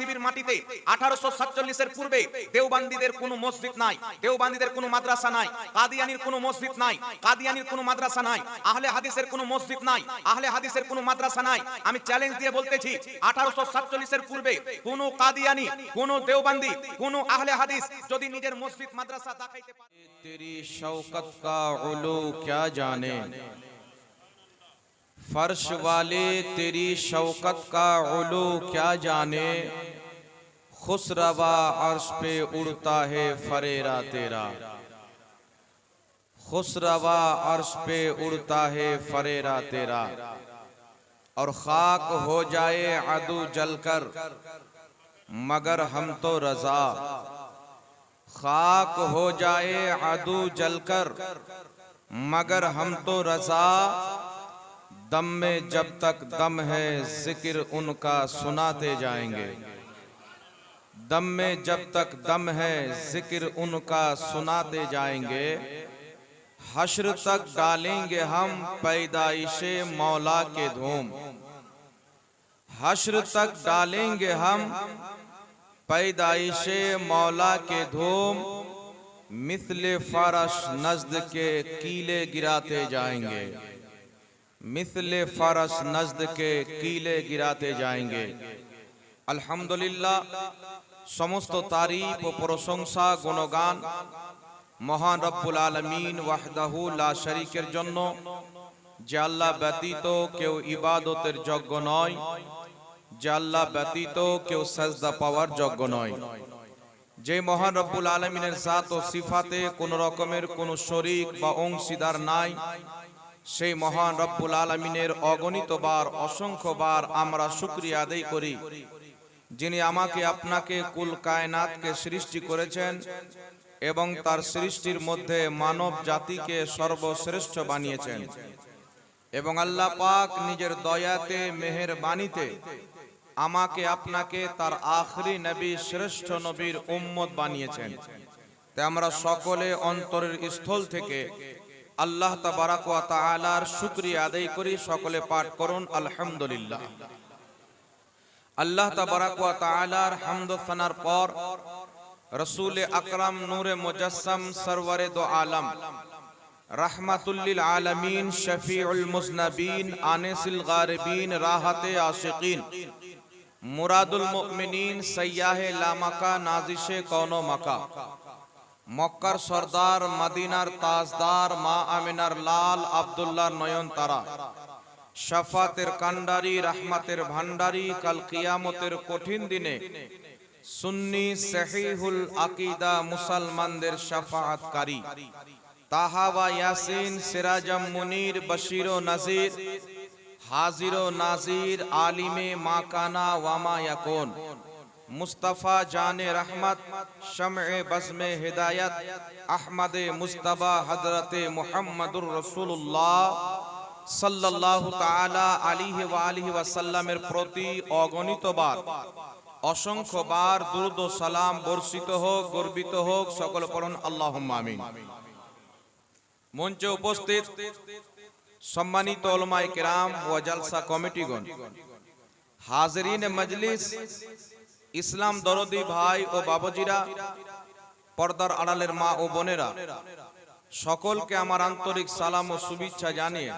পৃথিবীর মাটিতে আঠারোশো সাতচল্লিশের পূর্বে দেওবান্দিদের কোনো মসজিদ নাই, দেওবান্দিদের কোনো মাদ্রাসা নাই, কাদিয়ানির কোনো মসজিদ নাই, কাদিয়ানির কোনো মাদ্রাসা নাই, আহলে হাদিসের কোনো মসজিদ নাই, আহলে হাদিসের কোনো মাদ্রাসা নাই। আমি চ্যালেঞ্জ দিয়ে বলতেছি, আঠারোশো সাতচল্লিশের পূর্বে কোনো কাদিয়ানি, কোনো দেওবান্দি, কোনো আহলে হাদিস যদি নিজের মসজিদ, মাদ্রাসা দেখাইতে পারে। فرش والے تیری شوکت کا علو کیا جانے؟ خسروا عرش پہ اڑتا ہے فریرا تیرا۔ خسروا عرش پہ اڑتا ہے فریرا تیرا۔ اور خاک ہو جائے عدو جل کر مگر ہم تو رضا۔ خاک ہو جائے عدو جل کر مگر ہم تو رضا۔ دم میں جب تک دم ہے، ذکر ان کا سناتے جائیں گے۔ دم میں جب تک دم ہے، ذکر ان کا سناتے جائیں گے۔ حشر تک ڈالیں گے ہم پیدائش مولا کے دھوم۔ حشر تک ڈالیں گے ہم پیدائش مولا کے دھوم۔ مثل فرش نزد کے کیلے گراتے جائیں گے۔ मिथले फारस नजद के कीले गिराते जाएंगे আলহামদুলিল্লাহ সমস্ত তারিফ ও প্রশংসা গুণগান মহান রব্বুল আলমিন ওয়াহদাহু লা শরীকের জন্য যে আল্লাহ ব্যতীত কেউ ইবাদতের যোগ্য নয় যে আল্লাহ ব্যতীত কেউ সাজদা পাওয়ার যোগ্য নয় যে মহান রব্বুল আলমিনের জাত ও সিফাতে কোন রকমের কোন শরিক বা অংশীদার নাই সেই মহান রব্বুল আলমিনের অগণিত বার, অসংখ্য বার আমরা শুক্রিয়া আদায় করি। যিনি আমাকে আপনাকে কুল কায়নাতকে সৃষ্টি করেছেন এবং তার সৃষ্টির মধ্যে মানব জাতিকে সর্বশ্রেষ্ঠ বানিয়েছেন। এবং আল্লাহ পাক নিজের দয়াতে মেহের বাণীতে আমাকে আপনাকে তার আখরি নবী, শ্রেষ্ঠ নবীর উম্মত বানিয়েছেন। তাই আমরা সকলে অন্তরের স্থল থেকে আল্লাহ তাবারাক ওয়া তাআলার শুকরিয়া আদায় করি, সকলে পাঠ করুন, আলহামদুলিল্লাহ। আল্লাহ তাবারাক ওয়া তাআলার হামদ ও সানার পর রসুল আকরাম নূরে মুজাসসাম সরওয়ারে দো আলম রাহমাতুল্লিল আলামিন, শফিউল মুজনবিন, আনিসুল গারিবিন, রাহাতে আশিকিন, মুরাদুল মুমিনিন সയ്যাহে লামাকা নাজিশে কওনো মাকা। মক্কার সর্দার, মাদিনার তাজদার, মা আমিনার লাল আব্দুল্লাহ নয়ন তারা। শাফাতের কান্ডারি রহমাতের ভান্ডারি কাল কিয়ামতের কঠিন দিনে সুন্নি সহিহুল আকিদা মুসলমানদের শাফাআতকারী তাহাবা ইয়াসিন, সিরাজাম মুনির, বশির ও নাজির, হাজির ও নাজির, আলিমে মাকানা ওয়ামা ইয়াকুন। মুস্তাফা জানে রহমত শমএ বজমে হিদায়ত, আহমদে মুস্তফা হযরতে মুহাম্মদুর রসুল্লাহ সাল্লাল্লাহু তাআলা আলাইহি ওয়া আলিহি ওয়াসাল্লামের প্রতি অগণিতবার অসংখ্যবার দুরূদ সালাম বর্ষিত হোক, গর্বিত হোক, সকল পড়ুন আল্লাহুম্মা আমিন। মঞ্চে উপস্থিত সম্মানিত ওলামায়ে কেরাম ও জলসা কমিটিগণ, হাজরিন মজলিস ইসলাম দরদি ভাই ও বাবাজিরা, পর্দার আড়ালের মা ও বোনেরা, সকলকে আমার আন্তরিক সালাম ও শুভেচ্ছা জানিয়ে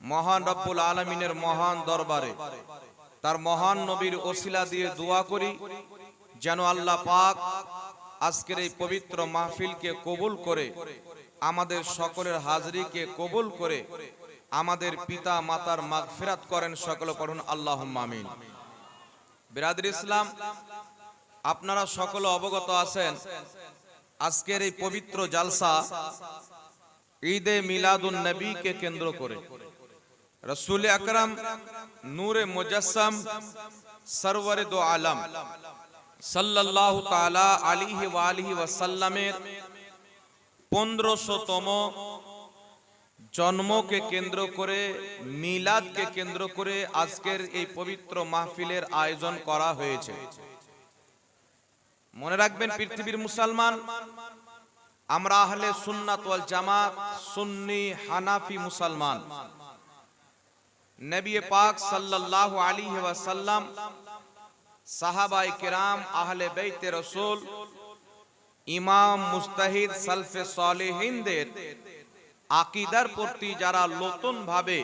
মহান রব্বুল আলমিনের মহান দরবারে, তার মহান নবীর ওসিলা দিয়ে দোয়া করি, যেন আল্লাহ পাক আজকের এই পবিত্র মাহফিলকে কবুল করে, আমাদের সকলের হাজরিকে কবুল করে, আমাদের পিতা মাতার মাগফিরাত করেন সকল পড়ুন আল্লাহ আমিন। বিরাদর ইসলাম, আপনারা সকলে অবগত আছেন। আজকের এই পবিত্র জালসা ঈদে মিলাদুন নবীকে কেন্দ্র করে। রসুল আকরাম নূরে মুজাসসাম সরওয়ারে দো আলম সাল্লাল্লাহু তাআলা আলাইহি ওয়া আলিহি ওয়াসাল্লামের 1500তম জন্মকে কেন্দ্র করে, মিলাদকে কেন্দ্র করে আজকের এই পবিত্র মাহফিলের আয়োজন করা হয়েছে। মনে রাখবেন, পৃথিবীর মুসলমান, আমরা আহলে সুন্নাত ওয়াল জামাত, সুন্নি, হানাফি মুসলমান। নবী পাক সাল্লাল্লাহু আলাইহি ওয়াসাল্লাম সাহাবাই কেরাম, আহলে বেইতে রসুল, ইমাম মুস্তাহিদ সালফে সালেহিনদের আকিদার প্রতি যারা নতুন ভাবে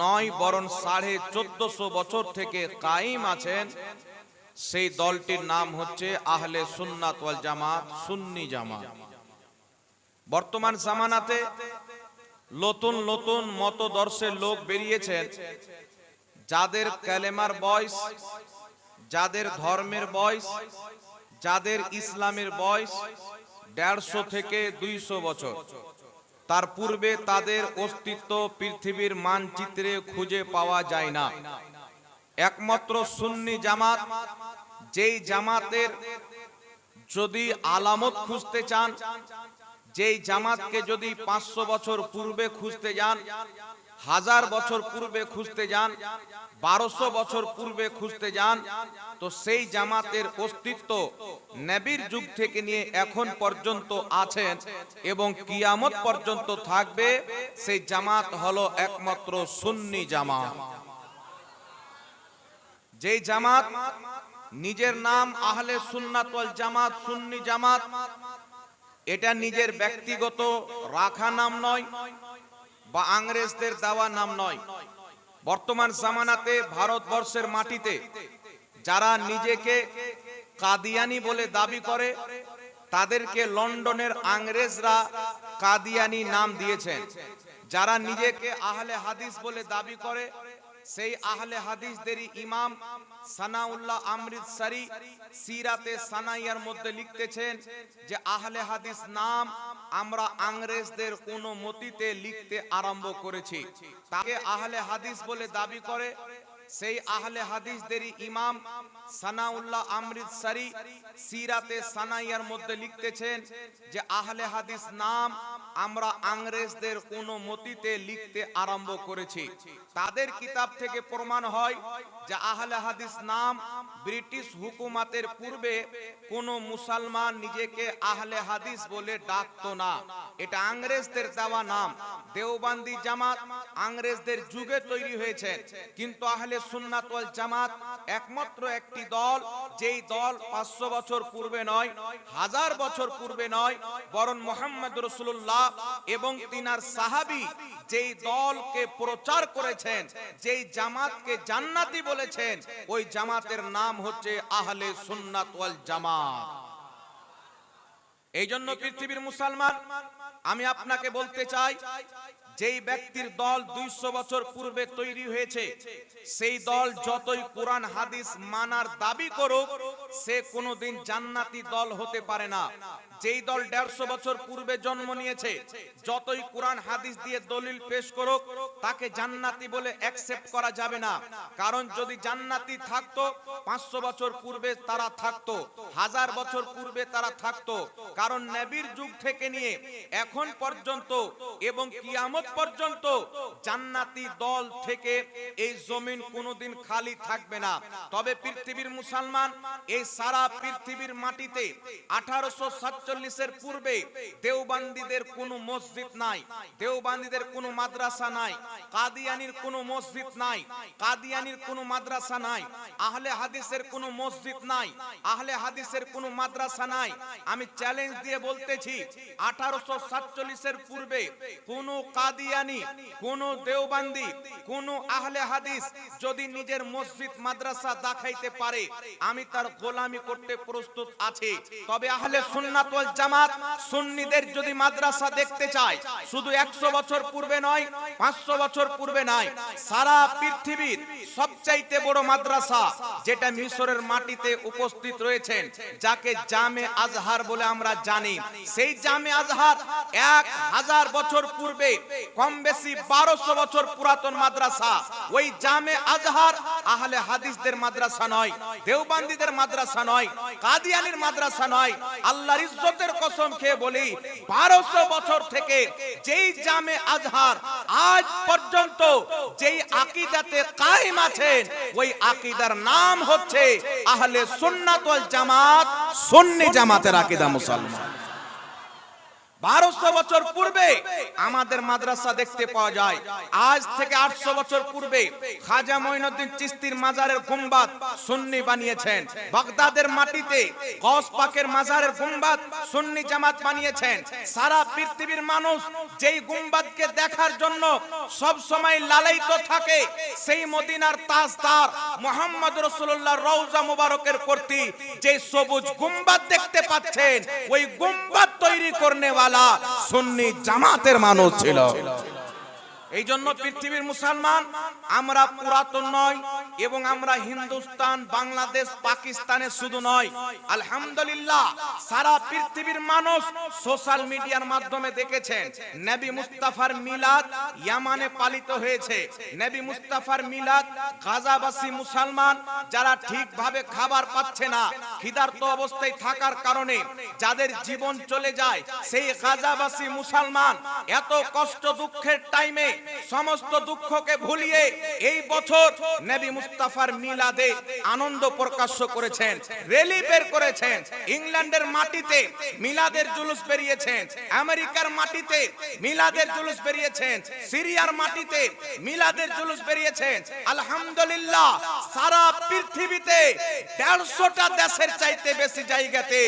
নয় বরং সাড়ে চোদ্দশো বছর থেকে কায়েম আছেন, সেই দলটির নাম হচ্ছে আহলে সুন্নাত জামাত, সুন্নি জামাত। বর্তমান জামানাতে নতুন নতুন মতদর্শের লোক বেরিয়েছেন, যাদের কালেমার বয়স, যাদের ধর্মের বয়স, যাদের ইসলামের বয়স দেড়শো থেকে দুইশো বছর। তার পূর্বে তাদের অস্তিত্ব পৃথিবীর মানচিত্রে খুঁজে পাওয়া যায় না। একমাত্র সুন্নি জামাত, যেই জামাতের যদি আলামত খুঁজতে চান, যেই জামাতকে যদি পাঁচশো বছর পূর্বে খুঁজতে যান হাজার বছর পূর্বে খুঁজতে যান, বারোশো বছর পূর্বে খুঁজতে যান, তো সেই জামাতের অস্তিত্ব নবীর যুগ থেকে নিয়ে এখন পর্যন্ত আছেন এবং কিয়ামত পর্যন্ত থাকবে, সেই জামাত হলো একমাত্র সুন্নি জামাত। যেই জামাত নিজের নাম আহলে সুন্নাতল জামাত, সুন্নি জামাত, এটা নিজের ব্যক্তিগত রাখা নাম নয় বা আংরেজদের দেওয়া নাম নয়। বর্তমান জামানাতে ভারতবর্ষের মাটিতে যারা নিজেকে কাদিয়ানি বলে দাবি করে, তাদেরকে লন্ডনের আংরেজরা কাদিয়ানি নাম দিয়েছেন। যারা নিজেকে আহলে হাদিস বলে দাবি করে সেই আহলে হাদিসদেরই ইমাম সানাউল্লাহ আমৃতসারি সিরাতে সানাইয়ার মধ্যে লিখতেছেন যে, আহলে হাদিস নাম আমরা আংরেজদের অনুমতিতে লিখতে আরম্ভ করেছি। তাকে আহলে হাদিস বলে দাবি করে সেই আহলে হাদিসদেরই ইমাম সানাউল্লাহ আমৃতসারি সিরাতে সানাইয়ার মধ্যে লিখতেছেন যে আহলে হাদিস নাম আমরা আংরেজদের অনুমতিতে লিখতে আরম্ভ করেছি। তাদের কিতাব থেকে প্রমাণ হয় যে আহলে হাদিস নাম ব্রিটিশ হুকুমাতের পূর্বে কোন মুসলমান নিজেকে আহলে হাদিস বলে ডাকতো না। এটা আংরেজদের দেওয়া নাম। দেওবান্দি জামাত আংরেজদের যুগে তৈরি হয়েছে। কিন্তু আহলে সুন্নাত জামাত একমাত্র একটি দল, যেই দল পাঁচশো বছর পূর্বে নয়, হাজার বছর পূর্বে নয়, বরং মোহাম্মদ রসুল্লাহ এবং তিনার সাহাবি যেই দলকে প্রচার করেছেন, যেই জামাতকে জান্নাতি বলেছেন, ওই জামাতের নাম হচ্ছে আহলে সুন্নাত জামাত। এই জন্য পৃথিবীর মুসলমান, আমি আপনাকে বলতে চাই যেই ব্যক্তির দল দুইশো বছর পূর্বে তৈরি হয়েছে, সেই দল যতই কোরআন, হাদিস মানার দাবি করুক, সে কোনোদিন জান্নাতি দল হতে পারে না। যেই দল দেড়শো বছর পূর্বে জন্ম নিয়েছে, যতই কোরআন, হাদিস দিয়ে দলিল পেশ করুক, তাকে জান্নাতি বলে অ্যাকসেপ্ট করা যাবে না। কারণ যদি জান্নাতি থাকতো, পাঁচশো বছর পূর্বে তারা থাকতো, হাজার বছর পূর্বে তারা থাকতো। কারণ নবীর যুগ থেকে নিয়ে এখন পর্যন্ত এবং কিয়ামত পর্যন্ত জান্নাতি দল থেকে এই জমিন কোনোদিন খালি থাকবে না। তবে পৃথিবীর মুসলমান এই সারা পৃথিবীর মাটিতে আঠারোশো সাতচল্লিশ সাতচল্লিশের পূর্বে দেওবান্দিদের কোনো মসজিদ নাই, দেওবান্দিদের কোনো মাদ্রাসা নাই, কাদিয়ানির কোনো মসজিদ নাই, কাদিয়ানির কোনো মাদ্রাসা নাই, আহলে হাদিসের কোনো মসজিদ নাই, আহলে হাদিসের কোনো মাদ্রাসা নাই। আমি চ্যালেঞ্জ দিয়ে বলতেছি, আঠারোশো সাতচল্লিশের পূর্বে কোন কাদিয়ানি, কোন দেওবান্দি, কোন আহলে হাদিস যদি নিজের মসজিদ, মাদ্রাসা দেখাইতে পারে, আমি তার গোলামি করতে প্রস্তুত আছি। তবে আহলে সুন্নাত ওয়াল জামাত সুন্নিদের যদি মাদ্রাসা দেখতে চায়, শুধু একশো বছর পূর্বে নয়, পাঁচশো বছর পূর্বে নয়, সারা পৃথিবীর সবচাইতে বড় মাদ্রাসা যেটা মিশরের মাটিতে উপস্থিত রয়েছেন, যাকে জামে আজহার বলে আমরা জানি। সেই জামে আজহার এক হাজার বছর পূর্বে, কম বেশি বারোশো বছর পুরাতন মাদ্রাসা। ওই জামে আজহার আহলে হাদিসদের মাদ্রাসা নয়, দেওবান্দিদের মাদ্রাসা নয়, কাদিয়ানির মাদ্রাসা নয়, আল্লাহর ইজ্জতের কসম খেয়ে বলি, বারোশো বছর থেকে যেই জামে আজহার আজ পর্যন্ত যেই আকিদাতে কায়েম আছেন, ওই আকিদার নাম হচ্ছে আহলে সুন্নাত জামাত, সুন্নি জামাতের আকিদা মুসলমান। বারোশো বছর পূর্বে আমাদের মাদ্রাসা দেখতে পাওয়া যায়। আজ থেকে আটশো বছর পূর্বে খাজা মঈনুদ্দিন চিস্তির মাজারের গুম্বাদ সুন্নি বানিয়েছেন। বাগদাদের মাটিতে কস পাকের মাজারের গুম্বাদ সুন্নি জামাত বানিয়েছেন। সারা পৃথিবীর মানুষ যেই গুম্বাদকে দেখার জন্য সব সময় লালায়িত থাকে, সেই মদিনার তাজদার মোহাম্মদ রসুল্লাহ রওজা মুবারকের প্রতি যে সবুজ গুম্বাদ দেখতে পাচ্ছেন, ওই গুম্বাদ তৈরি করনেওয়ালা সুন্নি জামাতের মানুষ ছিল। এই জন্য পৃথিবীর মুসলমান আমরা পুরাতন নয় এবং আমরা হিন্দুস্তান, বাংলাদেশ, পাকিস্তানে শুধু নয়, আলহামদুলিল্লাহ, সারা পৃথিবীর মানুষ সোশ্যাল মিডিয়ার মাধ্যমে দেখেছেন, নবী মুস্তাফার মিলাদ ইয়ামানে পালিত হয়েছে। নবী মুস্তাফার মিলাদ, গাজাবাসী মুসলমান, যারা ঠিকভাবে খাবার পাচ্ছে না খিদার্ত অবস্থায় থাকার কারণে যাদের জীবন চলে যায়, সেই গাজাবাসী মুসলমান এত কষ্ট দুঃখের টাইমে সমস্ত দুঃখকে ভুলিয়ে এই বছর নবী মুস্তাফার মিলাদে আনন্দ প্রকাশ করেছেন রেলি বের করেছেন, ইংল্যান্ডের মাটিতে মিলাদের জুলুস বেরিয়েছেন, আমেরিকার মাটিতে মিলাদের জুলুস বেরিয়েছেন, সিরিয়ার মাটিতে মিলাদের জুলুস বেরিয়েছেন, আলহামদুলিল্লাহ সারা পৃথিবীতে দেড়শোটা দেশের চাইতে বেশি জায়গাতে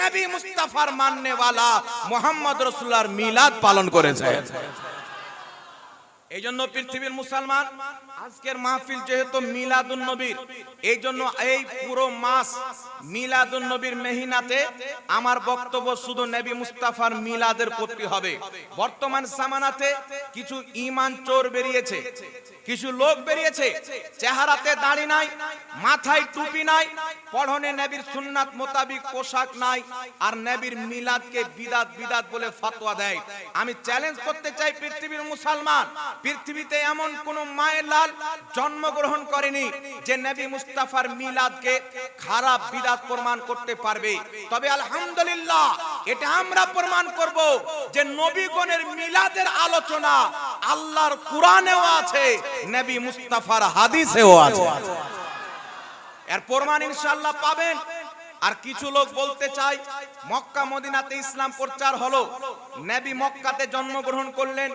নবী মুস্তাফার মাননেওয়ালা মোহাম্মদ রসুল্লাহর মিলাদ পালন করেছেন। এই জন্য পৃথিবীর মুসলমান, আজকের মাহফিল যেহেতু মিলাদুন নবীর এই জন্য এই পুরো মাস মিলাদুন নবীর মেহিনাতে আমার বক্তব্য শুধু নবী মুস্তাফার মিলাদের প্রতি হবে। বর্তমান সামানাতে কিছু ইমান চোর বেরিয়েছে। কিছু লোক বেরিয়েছে। চেহারাতে দাড়ি নাই, মাথায় টুপি নাই, পড়নে নবীর সুন্নাত মোতাবিক পোশাক নাই, আর নবীর মিলাদকে বিদাত বিদাত বলে ফতোয়া দেয়। আমি চ্যালেঞ্জ করতে চাই পৃথিবীর মুসলমান। পৃথিবীতে এমন কোন মায়ের লাল জন্মগ্রহণ করেনি যে নবী মুস্তাফার মিলাদকে খারাপ বিদাত প্রমাণ করতে পারবে। তবে আলহামদুলিল্লাহ, এটা আমরা প্রমাণ করব যে নবীগণের মিলাদের আলোচনা আল্লাহর কোরআনেও আছে, নবী মুস্তাফার হাদিসেও আছে। এর প্রমাণ ইনশাআল্লাহ পাবেন। আর কিছু লোক বলতে চাই মক্কা, মদিনাতে ইসলাম প্রচার হলো। নবী মক্কাতে জন্মগ্রহণ করলেন,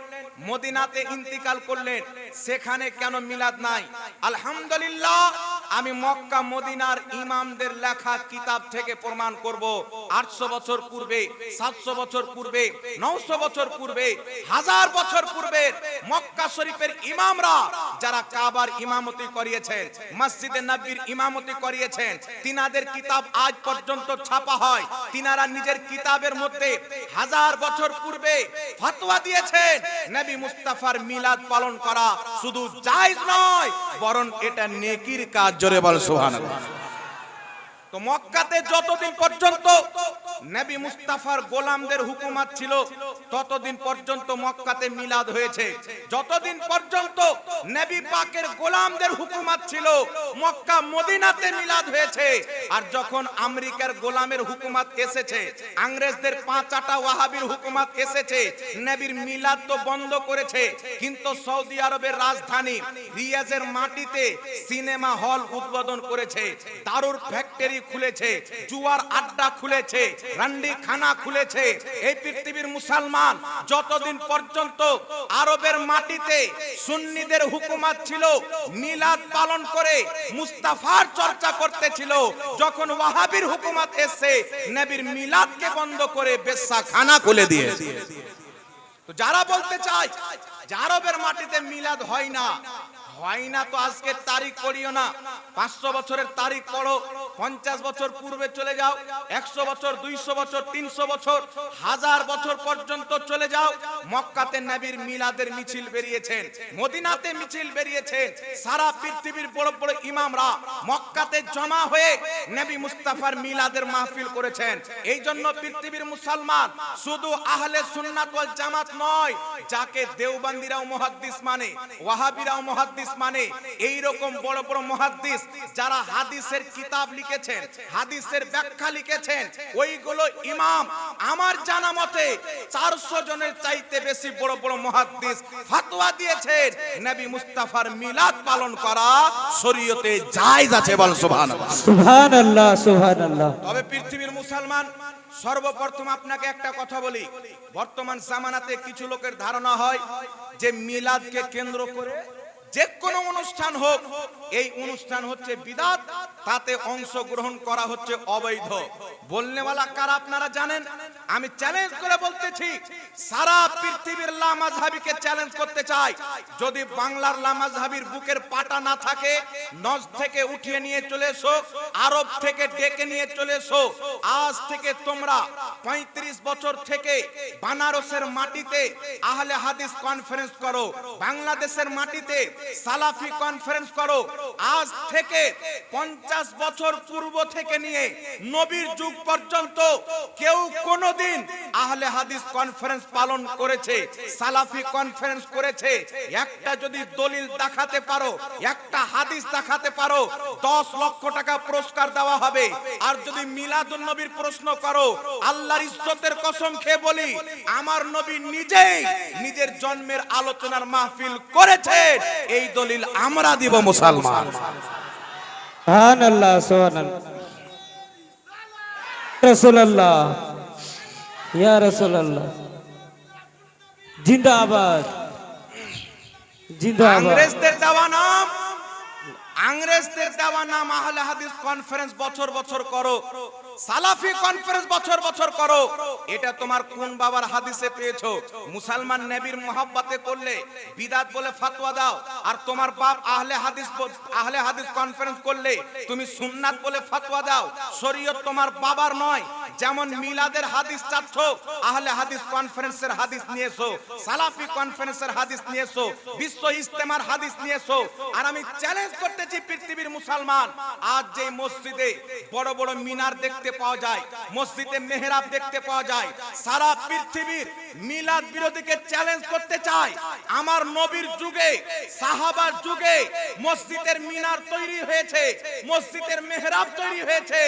মদিনাতে ইন্তিকাল করলেন। সেখানে কেন মিলাদ নাই? আলহামদুলিল্লাহ আমি মক্কা মদিনার ইমামদের লেখা কিতাব থেকে প্রমাণ করব। আটশো বছর পূর্বে, সাতশো বছর পূর্বে নশো বছর পূর্বে, হাজার বছর পূর্বে মক্কা শরীফের ইমামরা যারা কাবার ইমামতি করিয়েছেন, মসজিদে নবীর ইমামতি করিয়েছেন, তিনাদের কিতাব আজ পর্যন্ত ছাপা হয়। তিনারা নিজের কিতাবের মধ্যে হাজার বছর পূর্বে ফতোয়া দিয়েছেন, নবী মুস্তাফার মিলাদ পালন করা শুধু জায়েজ নয়, বরং এটা নেকির কাজ জোরে বল সুবহানাল্লাহ। তো মক্কাতে যতদিন পর্যন্ত নবী মুস্তাফার গোলামদের হুকুমত ছিল, ততদিন পর্যন্ত মক্কাতে মিলাদ হয়েছে। যতদিন পর্যন্ত নবী পাকের গোলামদের হুকুমত ছিল, মক্কা মদিনাতে মিলাদ হয়েছে। আর যখন আমেরিকার গোলামের হুকুমত এসেছে ইংরেজদের পাঁচাটা ওয়াহাবির হুকুমত এসেছে, নবীর মিলাদ তো বন্ধ করেছে। কিন্তু সৌদি আরবের রাজধানী রিয়াজের মাটিতে সিনেমা হল উদ্বোধন করেছে। দারুর ফ্যাক্টরি খুলেছে, জুয়ার আড্ডা খুলেছে, রান্ডি খানা খুলেছে। এই পৃথিবীর মুসলমান যতদিন পর্যন্ত আরবের মাটিতে সুন্নিদের হুকুমাত ছিল, মিলাদ পালন করে মুস্তাফার চর্চা করতেছিল, যখন ওয়াহাবির হুকুমত এসে নবীর মিলাদকে বন্ধ করে বেশ্যা খানা খুলে দিয়েছে। তো যারা বলতে চায় যে আরবের মাটিতে মিলাদ হয় না হয় না তো আজকের তারিখ পড়িও না, পাঁচশো বছরের তারিখ পড়ো পঞ্চাশ বছর পূর্বে চলে যাও, একশো বছর, দুইশো বছর, তিনশো বছর, হাজার বছর পর্যন্ত চলে যাও। মক্কাতে নবীর মিলাদের মিছিল বেরিয়েছেন, মদিনাতে মিছিল বেরিয়েছেন, সারা পৃথিবীর বড় বড় ইমামরা মক্কাতে জমা হয়ে নবী মুস্তাফার মিলাদের মাহফিল করেছেন। এই জন্য পৃথিবীর মুসলমান শুধু আহলে সুন্নাত ওয়াল জামাত নয়, যাকে দেওবন্দিরাও মুহাদ্দিস মানে ওয়াহাবিরাও মুহাদ্দিস মানে এই রকম বড় বড় মুহাদ্দিস যারা হাদিসের কিতাব লিখেছেন হাদিসের ব্যাখ্যা লিখেছেন ওইগুলো ইমাম আমার জানা মতে চারশো জনের চাইতে বেশি বড় বড় মহাদ্দিস ফাতোয়া দিয়েছেন নবী মুস্তাফার মিলাদ পালন করা শরীয়তে জায়েজ আছে বল সুবহানাল্লাহ। সুবহান আল্লাহ সুবহান তবে পৃথিবীর মুসলমান সর্বপ্রথম আপনাকে একটা কথা বলি বর্তমান জামানাতে কিছু লোকের ধারণা হয় যে মিলাদকে কেন্দ্র করে যে কোনো অনুষ্ঠান হোক, এই অনুষ্ঠান হচ্ছে বিদাত, তাতে অংশগ্রহণ করা হচ্ছে অবৈধ। বলনেওয়ালা কারা আপনারা জানেন? আমি চ্যালেঞ্জ করে বলতেছি, সারা পৃথিবীর লামাজহাবিকে চ্যালেঞ্জ করতে চাই। যদি বাংলার লামাজহাবির বুকের পাটা না থাকে, নজ থেকে উঠিয়ে নিয়ে চলে এসো, আরব থেকে ডেকে নিয়ে চলে এসো। আজ থেকে তোমরা ৩৫ বছর থেকে বানারসের মাটিতে আহলে হাদিস কনফারেন্স করো। বাংলাদেশের মাটিতে সালাফি কনফারেন্স করো। আজ থেকে পঞ্চাশ বছর পূর্ব থেকে নিয়ে নবীর যুগ পর্যন্ত কেউ কোনোদিন আহলে হাদিস কনফারেন্স পালন করেছে, সালাফি কনফারেন্স করেছে। একটা যদি দলিল দেখাতে পারো, একটা হাদিস দেখাতে পারো, দশ লক্ষ টাকা পুরস্কার দেওয়া হবে। আর যদি মিলাদুল নবীর প্রশ্ন করো, আল্লাহর ইজ্জতের কসম খেয়ে বলি, আমার নবী নিজেই নিজের জন্মের আলোচনার মাহফিল করেছে এই দলিল আমরা দিব মুসলমান। সুবহান আল্লাহ সুবহান আল্লাহ রাসূলুল্লাহ। ইয়া রাসূলুল্লাহ। জিন্দাবাদ। জিন্দাবাদ। ইংরেজদের দেওয়া নাম ইংরেজদের দেওয়া নাম আহলে হাদিস কনফারেন্স বছর বছর করো। সালাফি কনফারেন্স বছর বছর করো। এটা তোমার কোন বাবার হাদিসে পেয়েছ? মুসলমান নবীর মোহাব্বতে করলে বিদাত বলে ফতোয়া দাও। আর তোমার বাপ আহলে হাদিস আহলে হাদিস কনফারেন্স করলে তুমি সুন্নাত বলে ফতোয়া দাও। শরীয়ত তোমার বাবার নয়। যেমন মিলাদের হাদিস চাচ্ছ, আহলে হাদিস কনফারেন্সের হাদিস নিয়েছো, সালাফি কনফারেন্সের হাদিস নিয়েছো, বিশ্ব ইস্তেমার হাদিস নিয়েছো। আর আমি চ্যালেঞ্জ করতেছি পৃথিবীর মুসলমান, আজ যে মসজিদে বড় বড় মিনার দেখতে পাওয়া যায়, মসজিদে মেহরাব দেখতে পাওয়া যায়, সারা পৃথিবীর মিলাদ বিরোধীকে চ্যালেঞ্জ করতে চাই। আমার নবীর যুগে, সাহাবার যুগে মসজিদের মিনার তৈরি হয়েছে, মসজিদের মেহরাব তৈরি হয়েছে।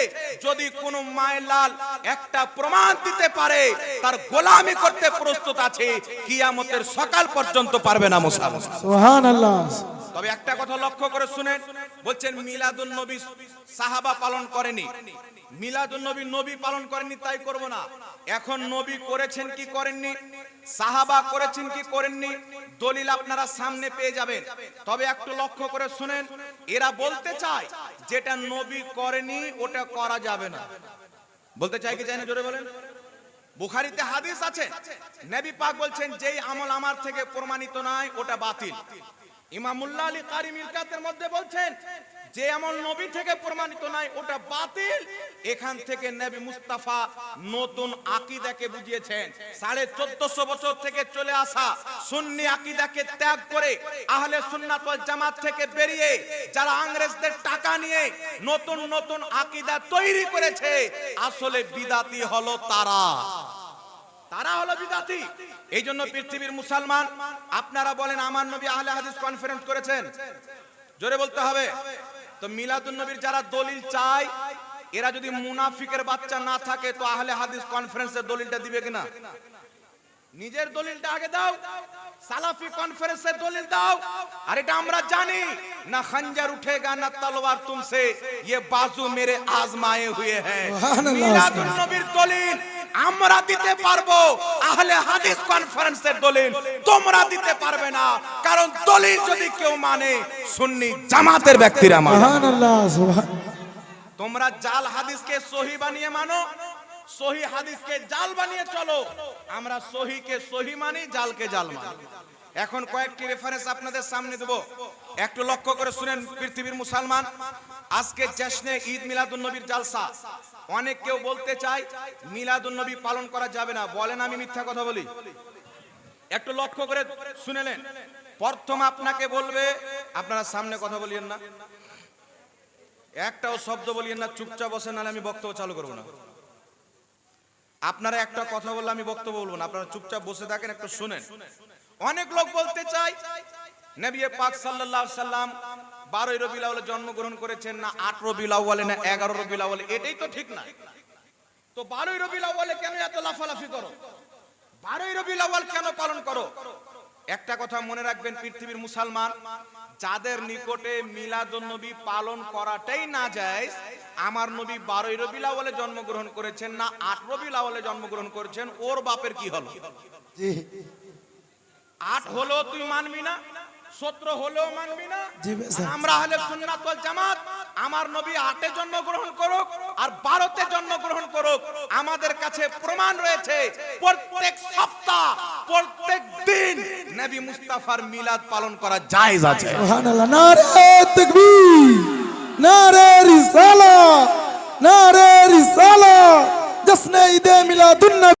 যদি কোনো মায়ের লাল একটা প্রমাণ দিতে পারে তার গোলামি করতে প্রস্তুত আছে কিয়ামতের সকাল পর্যন্ত পারবে না মুসলমান সুবহান আল্লাহ তবে একটা কথা লক্ষ্য করে শুনেন বলছেন মিলাদুন নবী সাহাবা পালন করেনি। মিলাদুন নবী নবী পালন করেনি তাই করব না। এখন নবী করেছেন কি করেননি? সাহাবা করেছেন কি করেননি? দলিল আপনারা সামনে পেয়ে যাবেন। তবে একটু লক্ষ্য করে শুনেন এরা বলতে চায় যেটা নবী করেনি ওটা করা যাবে না। বলতে চাই কি চাই না, জোরে বলেন? বুখারিতে হাদিস আছে, নবী পাক বলছেন, যেই আমল আমার থেকে প্রমাণিত নয়, ওটা বাতিল। ইমামুল্লাহ আলী কারি মিরকাতের মধ্যে বলছেন যে এমন নবী থেকে প্রমাণিত নাই, ওটা বাতিল। এখান থেকে নবী মুস্তাফা নতুন আকিদাকে বুঝিয়েছেন। সাড়ে চোদ্দশো বছর থেকে চলে আসা সুন্নি আকিদাকে ত্যাগ করে আহলে সুন্নাত ওয়াল জামাত থেকে বেরিয়ে যারা ইংরেজদের টাকা নিয়ে নতুন নতুন আকিদা তৈরি করেছে, আসলে বিদাতি হলো তারা। তারা হলো বিদাতি। এই জন্য পৃথিবীর মুসলমান, আপনারা বলেন, আমার নবী আহলে হাদিস কনফারেন্স করেছেন? জোরে বলতে হবে। তো মিলাদুন নবীর যারা দলিল চায় এরা যদি মুনাফিকের বাচ্চা না থাকে তো আহলে হাদিস কনফারেন্সের দলিলটা দিবে কিনা নিজের দলিলটা আগে দাও সালাফি কনফারেন্সের দলিল দাও আর এটা আমরা জানি না খঞ্জার উঠেগা না তলোয়ার তুমসে ये बाजू मेरे आजमाए हुए हैं মিলাদুন নবীর দলিল আমরা দিতে পারব। আহলে হাদিস কনফারেন্সের দলিল তোমরা দিতে পারবে না। কারণ দলিল যদি কেউ মানে সুন্নি জামাতের ব্যক্তিরা মানে। তোমরা জাল হাদিসকে সহি বানিয়ে মানো সহি হাদিসকে জাল বানিয়ে চলো। আমরা সহিকে সহি মানি জালকে জাল মানি। এখন কয়েকটি রেফারেন্স আপনাদের সামনে দেব। একটু লক্ষ্য করে শুনেন পৃথিবীর মুসলমান। আজকে জশ্নে ঈদ মিলাদুন নবীর জালসা। অনেক কেউ বলতে চায় মিলাদুন নবী পালন করা যাবে না। বলেন আমি মিথ্যা কথা বলি। একটু লক্ষ্য করে শুনেলেন প্রথম আপনাকে বলবে, আপনারা সামনে কথা বলিয়েন না। একটাও শব্দ বলিয়েন না, চুপচাপ বসে নাহলে আমি বক্তব্য চালু করব না। আপনারা একটা কথা বললে আমি বক্তব্য বলব না। আপনারা চুপচাপ বসে থাকেন, একটু শুনেন। অনেক লোক বলতে চাই নবী পাক সাল্লাল্লাহু সাল্লাম বারোই আউয়ালে জন্মগ্রহণ করেছেন না আট আউয়ালে না এগারো আউয়ালে এটাই তো ঠিক না। তো বারোই আউয়ালে কেন এত লাফালাফি করো? বারোই আউয়াল কেন পালন করো? একটা কথা মনে রাখবেন পৃথিবীর মুসলমান যাদের নিকটে মিলাদুন নবী পালন করাটাই না যায় আমার নবী বারোই আউয়ালে জন্মগ্রহণ করেছেন না আট আউয়ালে জন্মগ্রহণ করেছেন ওর বাপের কি হলো? আট হলো তুই মানবি না? শত্রু হলেও মানবি না। আমরা হলে সুন্নাত জামাত আমার নবী আটে জন্মগ্রহণ করুক আর বারোতে জন্মগ্রহণ করুক। আমাদের কাছে প্রমাণ রয়েছে প্রত্যেক সপ্তাহ প্রত্যেক দিন নবী মুস্তাফার মিলাদ পালন করা জায়েজ আছে। সুবহানাল্লাহ নারে তাকবীর নারে রিসালা নারে রিসালা জশ্নে ঈদে মিলাদুন